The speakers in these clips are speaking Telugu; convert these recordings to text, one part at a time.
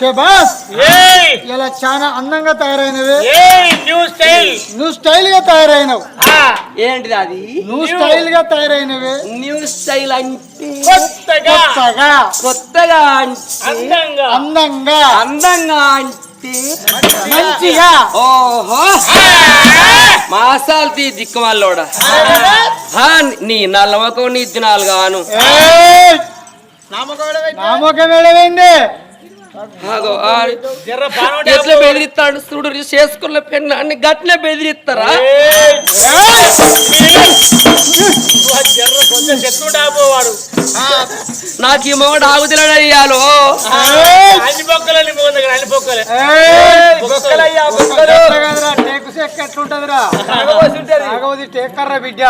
శబాస్ ఇలా చాలా అందంగా తయారైనవి. న్యూ స్టైల్ నువ్వు స్టైల్గా తయారైనవు. ఏంటిది అది? నువ్వు స్టైల్గా తయారైనవి. న్యూ స్టైల్ అంటే? కొత్తగా. కొత్తగా. కొత్తగా అంటే? అందంగా. అందంగా. అందంగా అంటే? మంచిగా. ఓహో. మాసాలు తీ దిక్కుమాలోడా. హా, నీ నల్లమకం నీ దినాలు గాను ఎట్లా బెదిరిస్తాడు చూడు చేసుకున్న పెన్నాన్ని గట్లే బెదిరిస్తారా? ఏయ్ జర్ర కొంచెం చెట్టు వాడు. నాకు ఈ మొగడు ఆగుదలడు అయ్యాలో ఏయ్, అన్ని బొక్కలని పోతుంది దగ్గర అన్ని బొక్కలే. ఏయ్, బొక్కలయ్యా ఎట్లా కదరా, టేకు చెక్క ఎట్లుంటదిరా? ఆగవది టేక్ కర్రా బిడ్డ.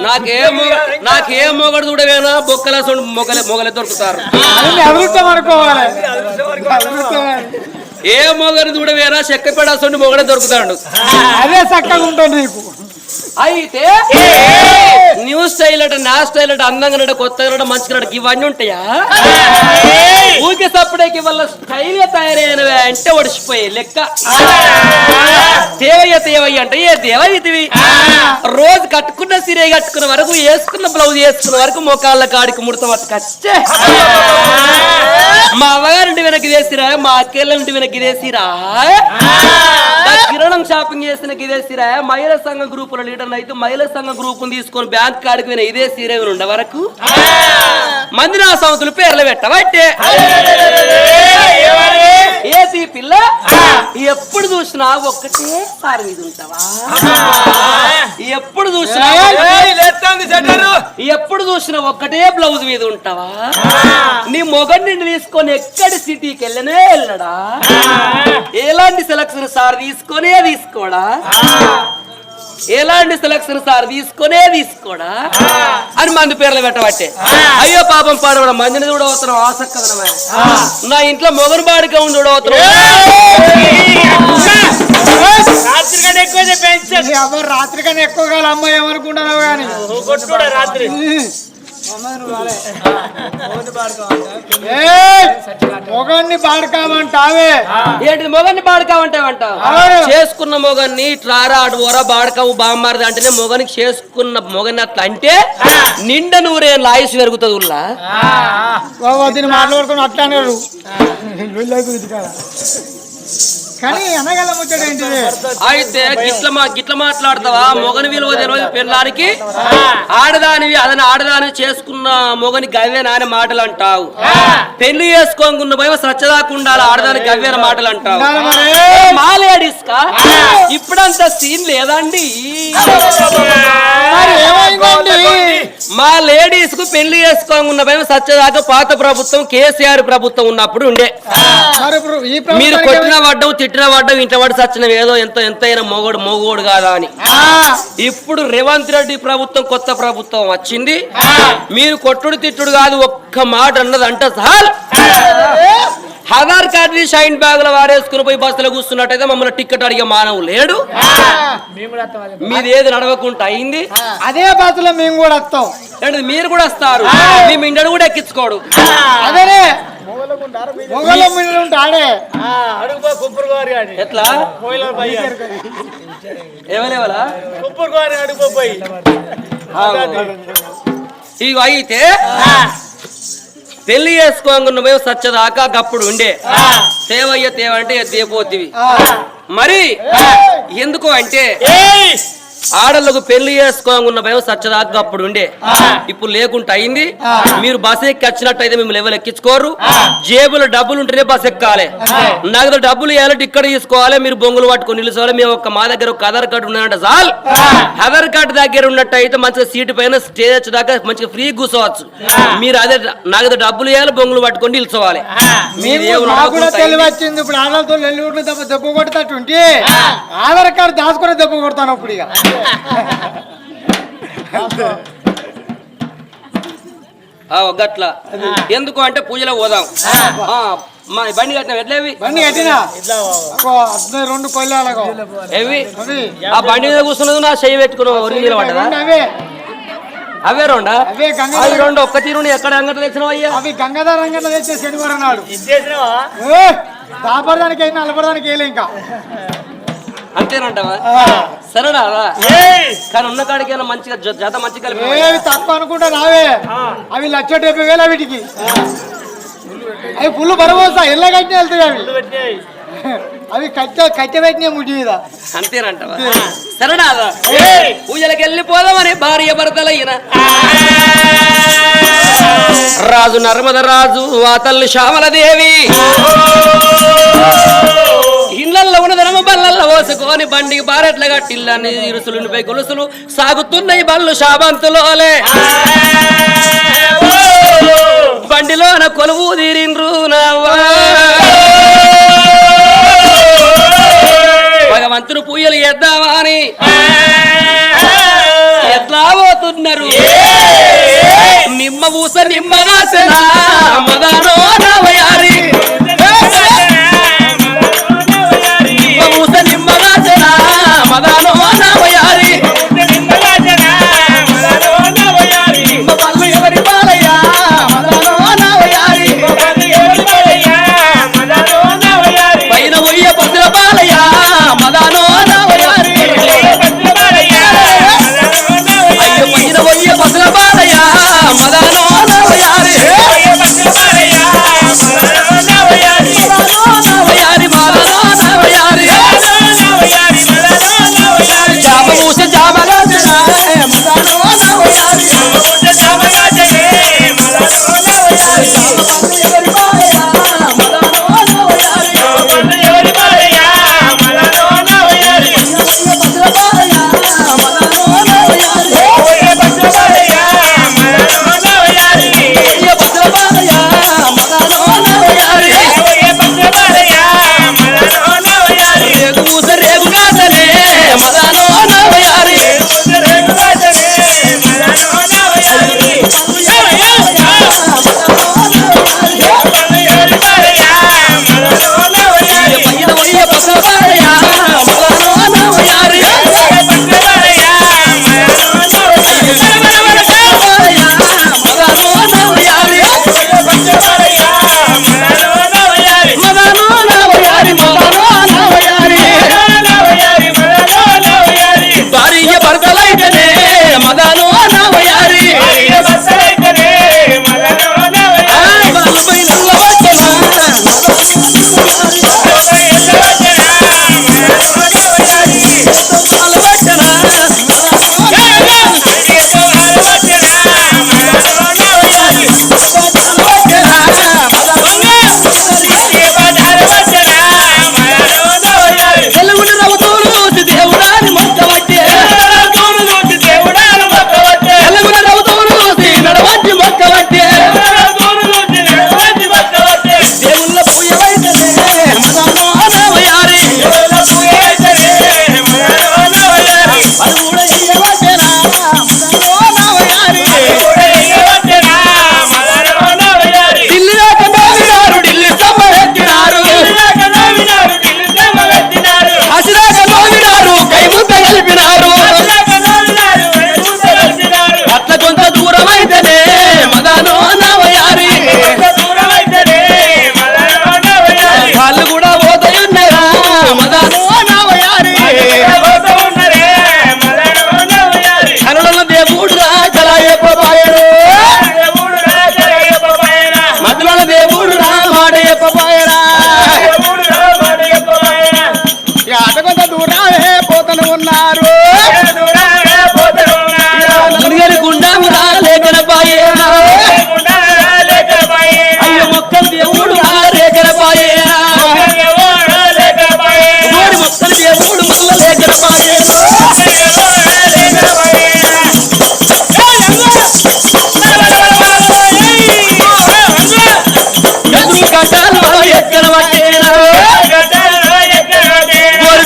నాకే మొగ- నాకే మొగడు చూడవేనా? బొక్కల మొగలే మొగలే దొరుకుతారు. ఏ మొగరు చూడవేనా? చెక్కపేడ సొండు మొగడే దొరుకుతాడు. అదే చక్కగా ఉంటుంది నీకు. అయితే న్యూ స్టైల్ అట నా స్టైల్ అట అందంగా నట కొత్తగా మంచిగా నట ఇవన్నీ ఉంటాయా? ఊరికే సప్పుడేకి వాళ్ళ స్టైల్గా తయారైనవే అంటే ఒడిచిపోయే లెక్క. దేవయ్య దేవయ్య అంటే ఏ దేవయ్యవి రోజు కట్టుకున్న సిరే కట్టుకున్న వరకు వేసుకున్న బ్లౌజ్ వేసుకున్న వరకు మోకాళ్ళ కాడికి ముడత పట్టుకొచ్చే మా అవ్వగారింటి వెనక్కి వేసిరా మా అక్కేళ్ళంటి వెనక్కి వేసిరా? షాపింగ్ చేసిన ఇదే సీరా. మహిళా సంఘ గ్రూపుల లీడర్ అయితే మహిళా సంఘ గ్రూప్ తీసుకొని బ్యాంక్ కాడికి పోయిన ఇదే సీరే ఉండే వరకు మంది నా సంవత్సరాలు పేర్లు పెట్టబట్టే ఏది పిల్ల? ఎప్పుడు చూసినా ఒక్కటే సారి మీద ఉంటావా? ఎప్పుడు చూసినా ఎప్పుడు చూసినా ఒక్కటే బ్లౌజ్ మీద ఉంటావా? నీ మొగడిని తీసుకొని ఎక్కడి సిటీకి వెళ్ళనే వెళ్ళడా? ఎలాంటి సెలక్షన్ సార్ తీసుకొనే తీసుకోడా? ఎలాంటి సెలక్షన్ సార్? తీసుకొనే తీసుకోడా? అని మంది పేర్లు పెట్టబట్టే. అయ్యో పాపం పాడవడం మందిని చూడవతరం ఆసక్తమే నా ఇంట్లో మొగరు బాడిగా ఉండి చూడవతరం రాత్రి కన్నా ఎక్కువ కాలం అమ్మాయి ఏమనుకుంటున్నావు కానీ? రాత్రి. మొగాన్ని బాడకామంటావే ఏంటి మొగన్ని బాడకావంటావంటావు అవును. చేసుకున్న మొగన్ని ట్రారా అడువరా బాడకావు బామ్మారది అంటేనే మొగనికి చేసుకున్న మొగని అట్లా అంటే నిండ నూరే లాయుస్ పెరుగుతుంది ఉల్లా? దీన్ని మాట్లాడుకుని అట్లా కానీ అనగల ముచ్చట ఏంటిది అయితే గిట్ల మా గిట్ల మాట్లాడతావా? మొగని విలువ తెలియదు పెళ్ళానికి ఆడదానివి అదని ఆడదాని చేసుకున్న మొగని గవ్వే నాని మాటలు అంటావు పెళ్ళి చేసుకోకుండా పోయి సచ్చదాకుండా ఆడదాని గవ్వేన మాటలు అంటావు ఉండాలి మా లేడీస్ కా ఇప్పుడంత సీన్ లేదండి. మా లేడీస్కు పెళ్ళి చేసుకోకుండా పోయి సచ్చదాకా పాత ప్రభుత్వం కేసీఆర్ ప్రభుత్వం ఉన్నప్పుడు ఉండే. మరి కొట్టిన పడ్డం తిట్టిన పడ్డం ఇంట్లో పడి సచ్చిన ఏదో ఎంత ఎంతైనా మొగోడు మొగోడు కాదా అని. ఇప్పుడు రేవంత్ రెడ్డి ప్రభుత్వం కొత్త ప్రభుత్వం వచ్చింది. మీరు కొట్టుడు తిట్టుడు కాదు ఒక్క మాట అన్నది అంట సార్ ఆధార్ కార్డు షైన్ బ్యాగుల వారేసుకుని పోయి బస్సులో కూర్చున్నట్టయితే మమ్మల్ని టికెట్ అడిగే మానవు లేడు. మీది ఏది నడవకుండా అయింది? అదే బస్సులో మేము కూడా వస్తాం. మీరు కూడా వస్తారు? మేము ఇండను కూడా ఎక్కించుకోడు. అదేనే. ఎట్లా? పోయి. ఇవి అయితే మేము సచ్చదాకా గప్పుడు ఉండే. తేవయ్య తేవంటే తేపోతివి మరి ఎందుకు అంటే ఏయ్ ఆడళ్ళకు పెళ్ళి చేసుకోకుండా భయం సచ్చదాకా అప్పుడు ఉండే. ఇప్పుడు లేకుండా అయింది. మీరు బస్ ఎక్కి వచ్చినట్టయితే మేము లెవెల్ ఎక్కించుకోరు జేబులో డబ్బులు ఉంటేనే బస్ ఎక్కాలి. నగదు డబ్బులు ఇవ్వాలంటే ఇక్కడ తీసుకోవాలి. మీరు బొంగులు పట్టుకొని నిలుచోవాలి మేము ఒక మా దగ్గర ఒక ఆధార్ కార్డు ఉన్నాయంట చాలు. ఆధార్ కార్డు దగ్గర ఉన్నట్టయితే మంచిగా సీటు పైన స్టేజ్ వచ్చేదాకా మంచిగా ఫ్రీ కూర్చోవచ్చు. మీరు అదే నగదు డబ్బులు ఇవ్వాలి బొంగులు పట్టుకొని నిలుచోవాలి. ఇప్పుడు ఆధార్ కార్డు దాచుకుని దెబ్బ కొడతాను ఇప్పుడు ఇక. గట్ల. ఎందుకు అంటే పూజలో పోదాం. ఆ, మా బండి కట్టిన. ఎట్లేవి? బండి కట్టినా? రెండు కొల్లాలగో ఏవి? ఆ బండి మీద కూర్చున్నది నా చెయ్యి పెట్టుకున్నావు అవే అవే. రెండా? అవే రెండు ఒక్క తీరుని ఎక్కడ అంగట తెచ్చినావు అయ్యా? అవి గంగాధర రంగంలో తెచ్చే శనివారం నాడు దాపడదానికి అయినా నలపడదానికి వేయలే ఇంకా. అంతేనంటావా. సరేనా! కానీ ఉన్న కాడికైనా మంచిగా జత మంచి కలిపి తక్కువ అనుకుంటా రావే. అవి లక్ష డెబ్బై వేల వీటికి. అవి ఫుల్ బరవోసా ఎల్ల కట్టిన వెళ్తాయి అవి. అవి కట్టె కట్టె పెట్టిన ముడి మీద. అంతేనంటావా? సరేనా! పూజలకు వెళ్ళిపోదామని భార్య భర్తలయ్యిన రాజు నర్మద రాజు ఆ తల్లి శ్యామలదేవి. ఇళ్ళల్లో ఉన్న ధనమ బల్లల్లో పోసుకొని బండికి బారెట్ల కట్టిల్లని ఇరుసులునిపై గొలుసులు సాగుతున్నాయి బళ్ళు శాబంతులోలే బండిలోన కొలువు తీరిండ్రు భగవంతుడు పూజలు చేద్దామా అని. ఎట్లా పోతున్నారు? నిమ్మ పూస నిమ్మ వాసన మదనో నవయారి మదనో నవయారి Vamos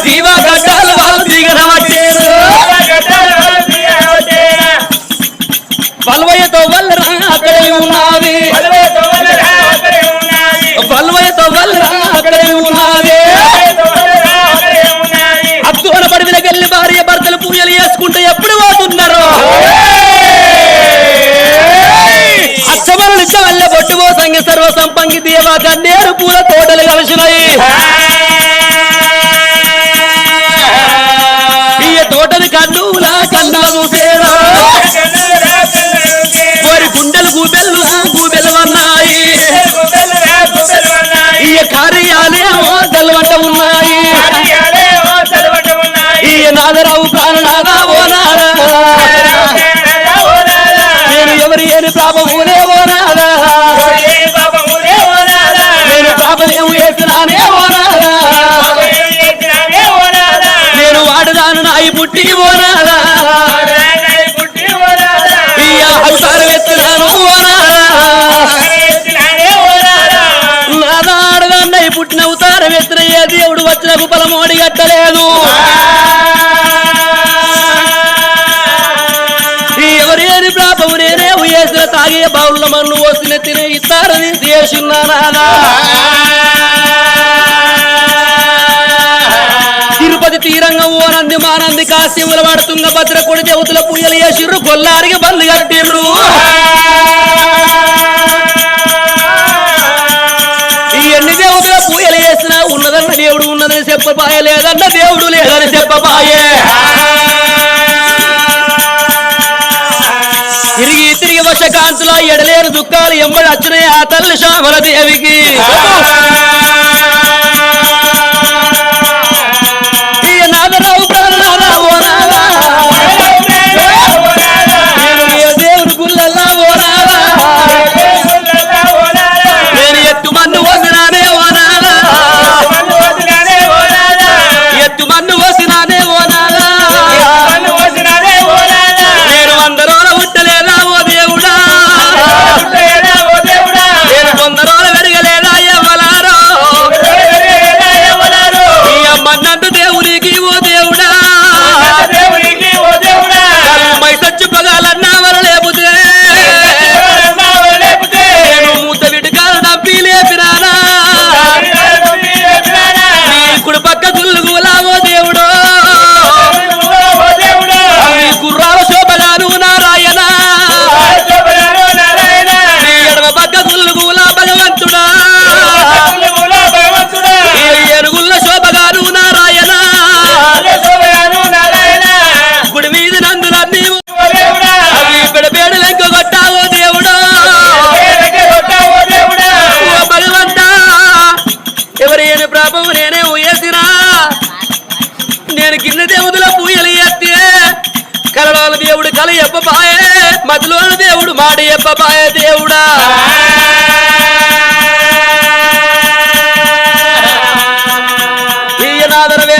జీవ గడ్డలు వాళ్ళు దిగన పట్టేరు బల్వయ్యతో వల్లరా భార్య భర్తలు పూజలు చేసుకుంటే ఎప్పుడు పోతున్నారు అచ్చవల్లి వల్లే పొట్టుబో సర్వ సంపంగ గన్నేరు పూల తోటలు కలిసినాయి. ఈ తోటని కన్నులా కన్నా చూసేరా వారి గుండెలు గూబెళ్ళు గూబెలు అన్నాయి. ఈ కార్యాలయమో వాడదాను నాయి పుట్టి ఓ నాదా ఈ అవతారం ఎత్తున్నాను ఓ నాదా పుట్టిన అవతారం ఎత్తిన ఏ దేవుడు వచ్చిన కుపలమోడి కట్టలేదు ఎవరేది ఎవరేని ప్రాపము నేనే వేసిన తాగే బావుల మన్ను వస్తున్న తినే ఇస్తారని చేసిన్నానా తీరంగ ఓనంది మానంది కాశీముల వాడుతుంగ భద్ర కొడి దేవతల పూజలు వేసిర్రు కొల్లారికి బంద్ కట్టిండ్రు ఈ ఎన్ని దేవతల పూయలు వేసినా ఉన్నదన్న దేవుడు ఉన్నదని చెప్పబాయే లేదన్న దేవుడు లేదని చెప్పబాయే. తిరిగి తిరిగి వర్షకాంతుల ఎడలేరు దుఃఖాలు ఎంబడి వచ్చినాయి ఆ తల్లి శామల దేవికి. నేనే ఊయేసినా నేను కింద దేవుదుల పూయలు ఎత్తే కలలోల దేవుడు కల ఎప్పబాయే మధులోన దేవుడు మాడి ఎప్పబాయే దేవుడా. ఈ నాదరవే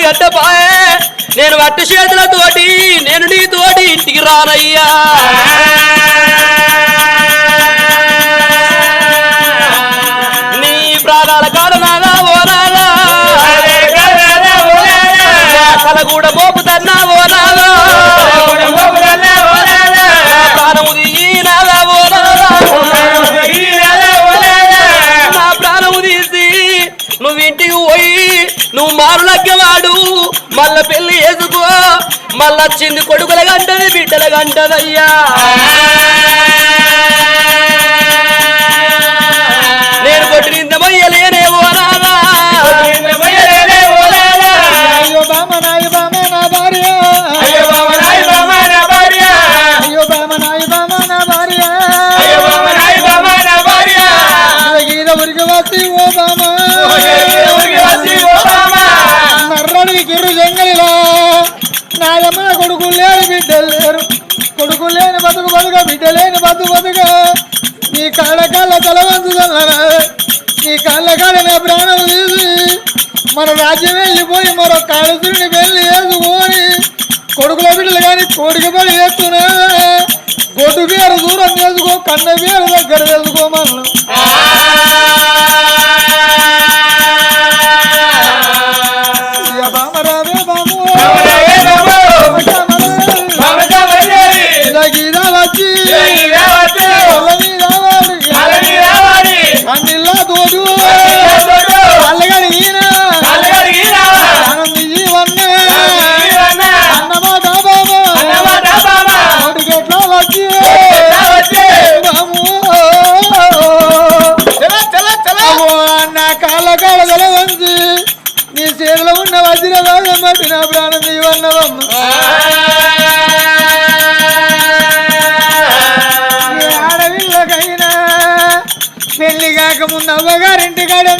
బలమోడి గడ్డపాయే నేను వట్టి చేతులతోటి నేను నీతోటి ఇంటికి రానయ్యా. నీ ప్రాణాల ఓ నా కల మళ్ళా పెళ్ళి చేసుకో మళ్ళా వచ్చింది కొడుకుల గంటది బిడ్డల గంటదయ్యా. బిడ్డలు లేరు కొడుకు లేని బతుకు బతుక బిడ్డ లేని బతుకు బతుక. నీ కాళ్ళ కాళ్ళ తలవంచుదన్నారా నీ కాళ్ళ కాళ్ళ నా ప్రాణం తీసి మన రాజ్యం వెళ్ళిపోయి మరో కాళసుని వెళ్ళి వేసుకొని కొడుకుల బిడ్డలు కానీ కోడికి పడి వేస్తున్నా గొడ్డు పేరు దూరం చేసుకో కన్న పేరు దగ్గర వేసుకో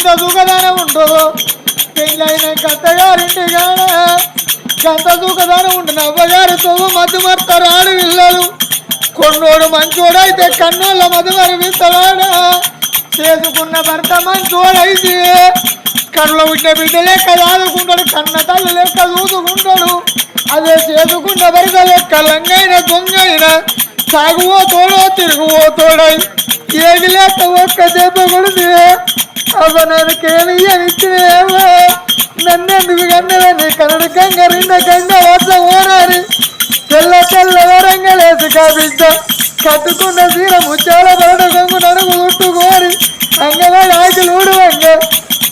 ఎంత సుఖదానం ఉంటుందో? పెళ్ళైన కత్తగారింటి కాడ గంత సుఖదానం ఉంటుంది అవ్వగారి తవ్వు మధ్య మర్తారు ఆడు పిల్లలు. కొన్నోడు మంచోడైతే కన్నోళ్ళ మధ్య మరి విత్తలాడా చేసుకున్న భర్త మంచోడైతే కళ్ళ పుట్టిన బిడ్డ లెక్క దాదుకుంటాడు కన్న తల్లి లెక్క చూసుకుంటాడు అదే చేసుకున్న భర్త లెక్క లంగైన దొంగైన సాగువో తోడో తిరుగువో తోడై ఏది లేక ఒక్క దెబ్బ కొడుతుంది. అవ్వ నేను కేమి ఇచ్చినేవో నన్నెందుకు కన్నదని కన్నడ గంగ నిన్న గంగ వద్ద ఓనారి తెల్ల తెల్ల వరంగలేసి కాబిడ్డ కట్టుకున్న సీర ముచ్చాల బరడ గంగు నడుగు చుట్టుకోరి అంగవాడి ఆకులు ఊడువంగ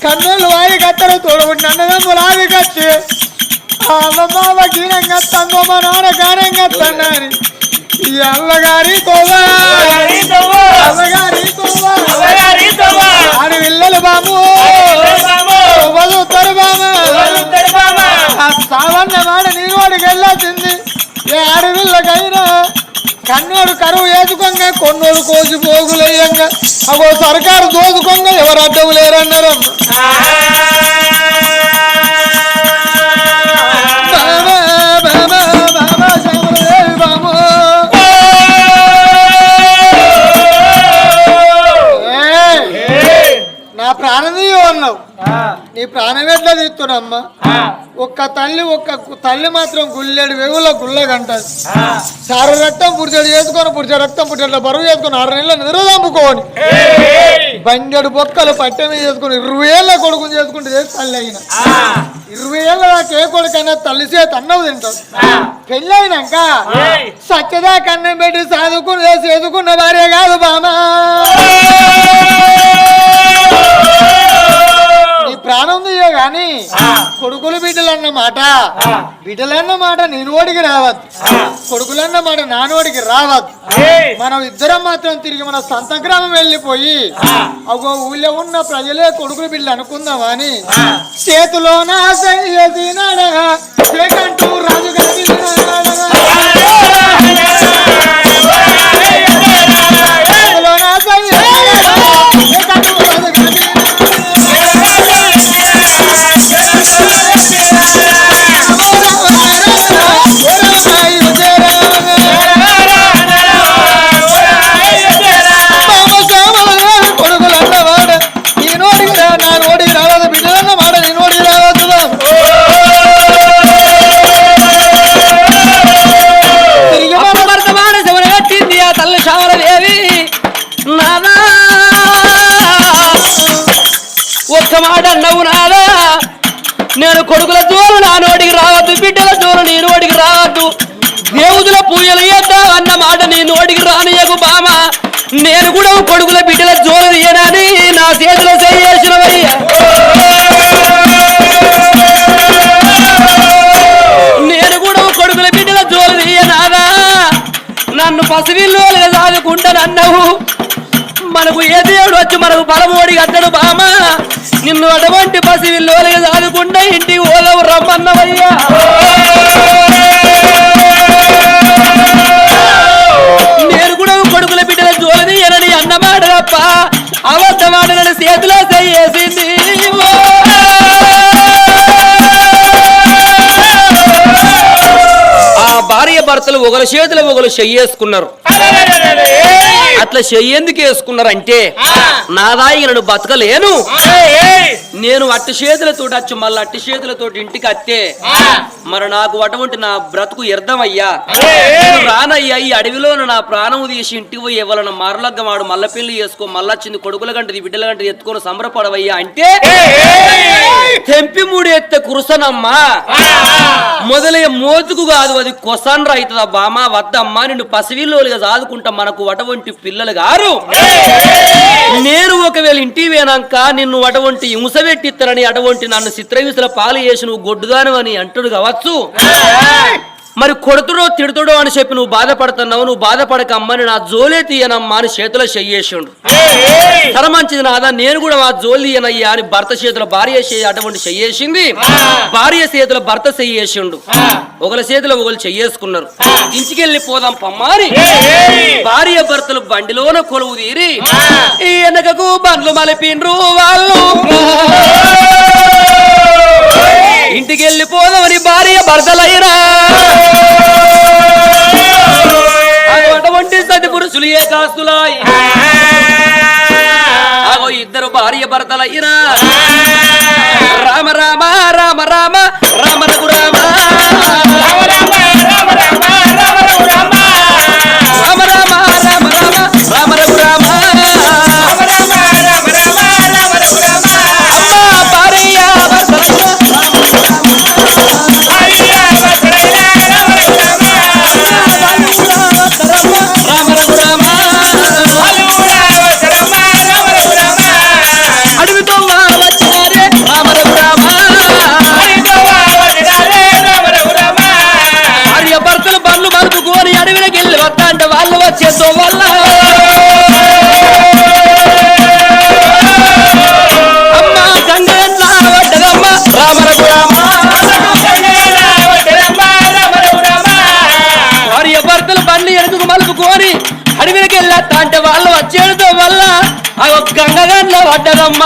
కన్నులు వాయి కత్తరు తోడుకుంటు అన్నదమ్ములు ఆవి కట్టి ఆ అమ్మమ్మ గీనంగా తందో మా నాన్న గానంగా తన్నాని ఈ అల్లగారి తోవా అల్లగారి తోవా మాట నీరోడికి వెళ్ళాల్సింది ఏ ఆడవిల్లకైనా కన్నోడు కరువు వేసుకొంగ కొన్నోడు కోసి పోగులయ్యంగా. అవో సర్కారు దోచుకొంగ ఎవరు అడ్డం లేరన్నారు నా ప్రాణం తీయు అన్నావు నీ ప్రాణం ఎట్లా తీస్తున్నామ్మా ఒక్క తల్లి ఒక్క తల్లి మాత్రం గుల్లెడు వెగుల గుల్లగంటది సారు రక్తం పుడిచాడు చేసుకొని పుడిచే రక్తం పుట్టిన బరువు చేసుకొని ఆరు నెలలు నిరదంపుకోని బండెడు బొక్కలు పట్టె మీద చేసుకుని ఇరవై ఏళ్ళ కొడుకుని చేసుకుంటే చేసి తల్లి అయిన. ఇరవై ఏళ్ళ దాకా ఏ కొడుకైనా తల్లి చేతి అన్నవు తింటాడు పెళ్ళి అయినాక సత్యదా కన్నం పెట్టి చదువుకుని చదువుకున్న భార్య కాదు బామా. ప్రాణం తీయే గాని కొడుకులు బిడ్డలన్న మాట బిడ్డలన్న మాట నీ నోడికి రావద్దు కొడుకులన్న మాట నా నోడికి రావద్దు మనం ఇద్దరం మాత్రం తిరిగి మన సొంత గ్రామం వెళ్ళిపోయి ఒక ఊళ్ళో ఉన్న ప్రజలే కొడుకులు బిడ్డలు అనుకుందామా అని చేతిలో నా సయ్యది నడగా ఒక్క మాట అన్నవు నాదా నేను కొడుకుల జోలు నా నోటికి రావద్దు బిడ్డల జోలు నీ నోటికి రావద్దు. దేవుదుల పూజలు చేద్దాం అన్న మాట నీ నోటికి రానియకు బామ. నేను కూడా కొడుకుల బిడ్డల జోలు తీయనని నా చేతిలో చేసినవయ్యా నేను కూడా కొడుకుల బిడ్డల జోలు తీయనాదా నన్ను పసివిల్లు లేదా అన్నావు మనకు ఏ దేవుడు వచ్చి మనకు బలమోడి అద్దడు బామ? నిన్ను అటువంటి పసివిల్లు సాదుకుంటా ఇంటికి ఓలవు రమ్మన్నవయ్యా. నేను కూడా కొడుకుల బిడ్డల జోలు ఎనని అన్నమాట తప్ప అబద్ధమాట నన్ను చేతిలో చేసింది ఆ భార్య భర్తలు ఒకరి చేతులు ఒకరు చెయ్యేసుకున్నారు. అట్లా చెయ్యేందుకు వేసుకున్నారు అంటే నాదాయి నన్ను బతకలేను. నేను అట్టి చేతులతో వచ్చి మళ్ళీ అట్టి చేతులతో ఇంటికి అత్తే మరి నాకు అటువంటి నా బ్రతుకు వ్యర్థమయ్యా. నేను రానయ్యా ఈ అడవిలో నా ప్రాణము తీసి ఇంటికి పోయి ఇవ్వాలన్న మరలగ్గమాడు మల్ల పెళ్ళి చేసుకో మళ్ళొచ్చింది కొడుకుల గంటది బిడ్డల గంటది ఎత్తుకొని సంబరపడవయ్యా అంటే తెంపి మూడు ఎత్తే కురుసనమ్మా. మొదలయ్య మోతుకు కాదు అది కొసన్ రైతుందా బామా వద్దమ్మా నిన్ను పసివిల్లోలుగా సాదుకుంటా మనకు అటువంటి పిల్లలు గారు. నేను ఒకవేళ ఇంటికి పోయినాక నిన్ను అటువంటి హింస పెట్టిస్తారని అటువంటి నన్ను చిత్రహింసల పాలు చేసి నువ్వు గొడ్డుదాను అని అంటుడు కావచ్చు. మరి కొడుతుడో తిడుతుడో అని చెప్పి నువ్వు బాధపడుతున్నావు నువ్వు బాధపడక అమ్మని నా జోలే తీయనమ్మా అని చేతిలో చెయ్యేసిండు తర మంచిది నాదా నేను కూడా మా జోలి తీయనయ్యా అని భర్త చేతిలో భార్య అటువంటి చెయ్యేసింది భార్య చేతిలో భర్త చెయ్యేసిండు ఒకరి చేతిలో ఒకరు చెయ్యేసుకున్నారు ఇంటికెళ్ళి పోదాం పమ్మారి భార్య భర్తలు బండిలోన కొలువు తీరి ఈ వెనకకు బండ్లు మలిపిండ్రు వాళ్ళు. ఇంటికి వెళ్ళిపోదామని భార్య భర్తలైరా! అటువంటి సతి పురుషులు ఏ కాస్తులాయి? అగో ఇద్దరు భార్య భర్తలైరా! గంగగన్న వడ్డదమ్మ.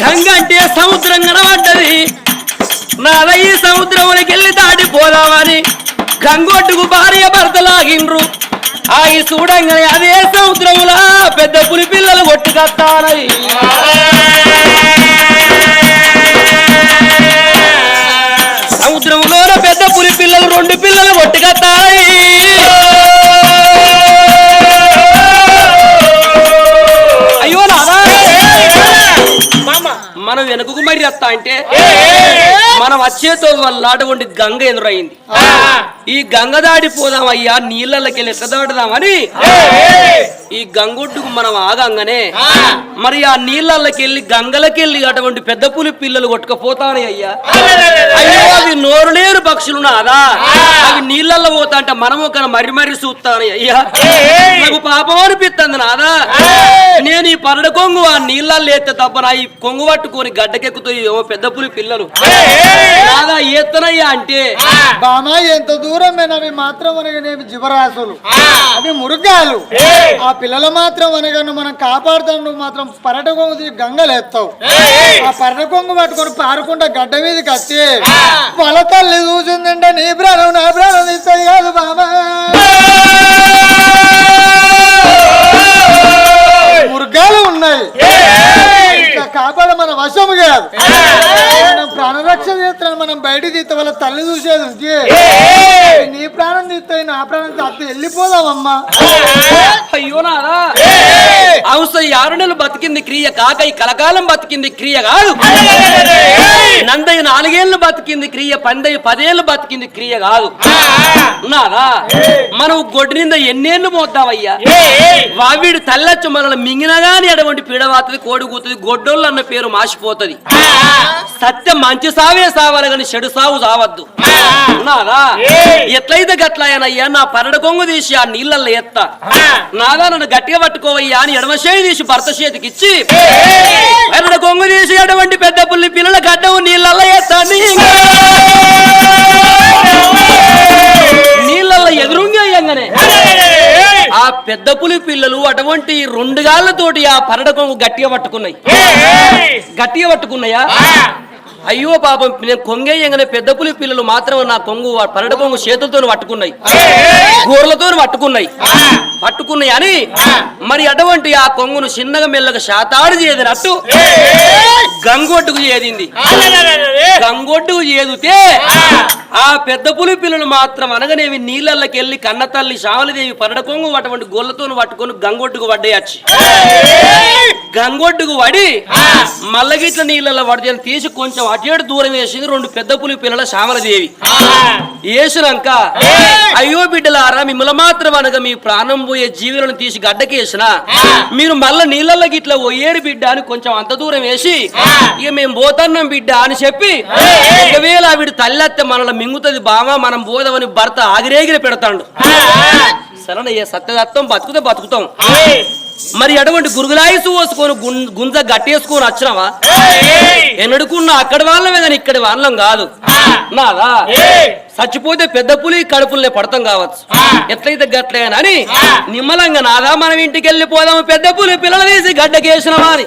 గంగ అంటే సముద్రం కనబడ్డది. నాద ఈ సముద్రంలోకి వెళ్ళి దాటిపోదామని గంగొట్టుకు భార్య భర్త లాగిండ్రు. ఆ ఈ చూడంగానే అదే సముద్రములా పెద్ద పులి పిల్లలు కొట్టుకత్తానని సముద్రంలోన పెద్ద పులి పిల్లలు రెండు పిల్లలు కొట్టుకత్తానని మనం వెనుకకు మరి వస్తా అంటే మనం వచ్చేతో వల్ల అటువంటి గంగ ఎదురైంది. ఈ గంగ దాడిపోదాం అయ్యా నీళ్ళకి వెళ్ళి ఎట్లా దాటుదామని ఈ గంగొడ్డుకు మనం ఆగంగానే మరి ఆ నీళ్ళకి వెళ్ళి గంగలకి వెళ్ళి అటువంటి పెద్ద పులి పిల్లలు కొట్టుకపోతానే అయ్యా. అయ్యో అవి నోరు లేరు పక్షులు నాదా అవి నీళ్ళల్లో పోతా అంటే మనం ఒక మరి మరి చూస్తాను అయ్యా. నాకు పాపం అనిపిస్తుంది నాదా? నేను ఈ పరడ కొంగు ఆ నీళ్ళల్లో ఎత్తే తప్ప నా ఈ కొంగు పట్టుకొని గడ్డకెక్కుతాయి ఏమో పెద్ద పులి పిల్లలు. ఎత్తనయ్యా అంటే. బామా ఎంత దూరం అవి మాత్రం అనగానేవి జీవరాశులు. అవి మృగాలు. ఆ పిల్లలు మాత్రం అనగాను మనం కాపాడుతాం నువ్వు మాత్రం పరట కొంగు గంగలు ఎత్తావు ఆ పరట కొంగు పట్టుకొని పారుకుంటా గడ్డ మీదకి వచ్చి. వాళ్ళ తల్లి చూసిందంటే నీ ప్రాణం నా ప్రాణం ఇస్తాయి కాదు బామా. మృగాలు ఉన్నాయి. ఇంకా కాపాడ మన వశము కాదు. మనం ప్రాణరక్షణ చేస్తాను మనం బయట తీస్తే వాళ్ళ తల్లి చూసేది నీ ప్రాణం తీస్తాయి నా ప్రాణం తీస్తే వెళ్ళిపోదామమ్మా. అయ్యో నాదా అవసరం ఆరు నెలలు బతికింది క్రియ కాక ఈ కలకాలం బతికింది క్రియ కాదు. నందయ్య నాలుగేళ్ళు బతికింది క్రియ పందయ్య పదేళ్ళు బతికింది క్రియ కాదు. నాదా మనం గొడ్డు నింద ఎన్నేళ్ళు మోద్దామయ్యా? వావిడి తల్లచ్చు మనల్ని మింగినగాని అటువంటి పీడవాతది కోడి కూతుంది గొడ్డోళ్ళు అన్న పేరు మాసిపోతది. సత్యం మంచి సావే సావాలి కానీ చెడు సావు సావద్దు. నాదా ఎట్లయితే గట్లాయనయ్యా నా పరడ కొంగు తీసి ఆ నీళ్ళల్లో ఎత్తా. నాదా నన్ను గట్టిగా పట్టుకోవయ్యా అని ఎడమ చేయి తీసి భర్త చేతికి ఇచ్చి పరడ కొంగు తీసి అటువంటి పెద్ద పుల్లి పిల్లల గడ్డవు నీళ్ళల్లో ఎత్తా నీళ్ళల్లో ఎదురుంగి అయ్యంగానే ఆ పెద్ద పులి పిల్లలు అటువంటి రెండు గాళ్ళతోటి ఆ పరడ కొంగు గట్టిగా పట్టుకున్నాయి. గట్టిగా పట్టుకున్నాయా? అయ్యో పాపం నేను కొంగేయంగానే పెద్ద పులి పిల్లలు మాత్రం నా కొంగు పరడ కొంగు చేతులతో పట్టుకున్నాయి. గోర్లతో పట్టుకున్నాయి. పట్టుకున్నాయి అని మరి అటువంటి ఆ కొంగును చిన్నగా మెల్లగా శాతాడు చేదినట్టు గంగొట్టుకు చేదింది. గంగొట్టుకు చేదితే ఆ పెద్ద పులి పిల్లలు మాత్రం అనగానేవి నీళ్ళల్లోకి వెళ్ళి కన్న తల్లి శ్యామలదేవి పరడ కొంగు అటువంటి గోళ్ళతో పట్టుకొని గంగొట్టుకు పడ్డాయచ్చి. గంగొట్టుకు పడి మల్లగిట్ల నీళ్ళల్లో పడితే తీసి కొంచెం అటేడు దూరం వేసింది రెండు పెద్ద పులి పిల్లల శ్యామలదేవి. వేసినాక అయ్యో బిడ్డలారా మిమ్మల్ని మాత్రం అనగా మీ ప్రాణం పోయే జీవులను తీసి గడ్డకేసిన. మీరు మళ్ళా నీళ్ళల్లో గిట్ల పోయేరు బిడ్డ అని కొంచెం అంత దూరం వేసి ఇక మేము పోతున్నాం బిడ్డ అని చెప్పి ఒకవేళ ఆవిడ తల్లెత్తే మనల్ని మింగుతుంది బావ మనం పోదామని భర్త ఆగిరేగిరి పెడతాడు. సరే సత్యదత్తం బతుకుతే బతుకుతాం. మరి అటువంటి గురుగులాయిసు పోసుకొని గుంజ గట్టేసుకొని వచ్చినావా? ఎన్నడుకున్నా అక్కడి వాళ్ళమే కానీ ఇక్కడి వాళ్ళం కాదు. నాదా చచ్చిపోతే పెద్ద పులి కడుపులనే పడతాం కావచ్చు. ఎట్లయితే గట్లేనని నిమ్మలంగా నాదా మనం ఇంటికి వెళ్ళిపోదాము పెద్ద పులి పిల్లలు తీసి గడ్డకేసినమా అని.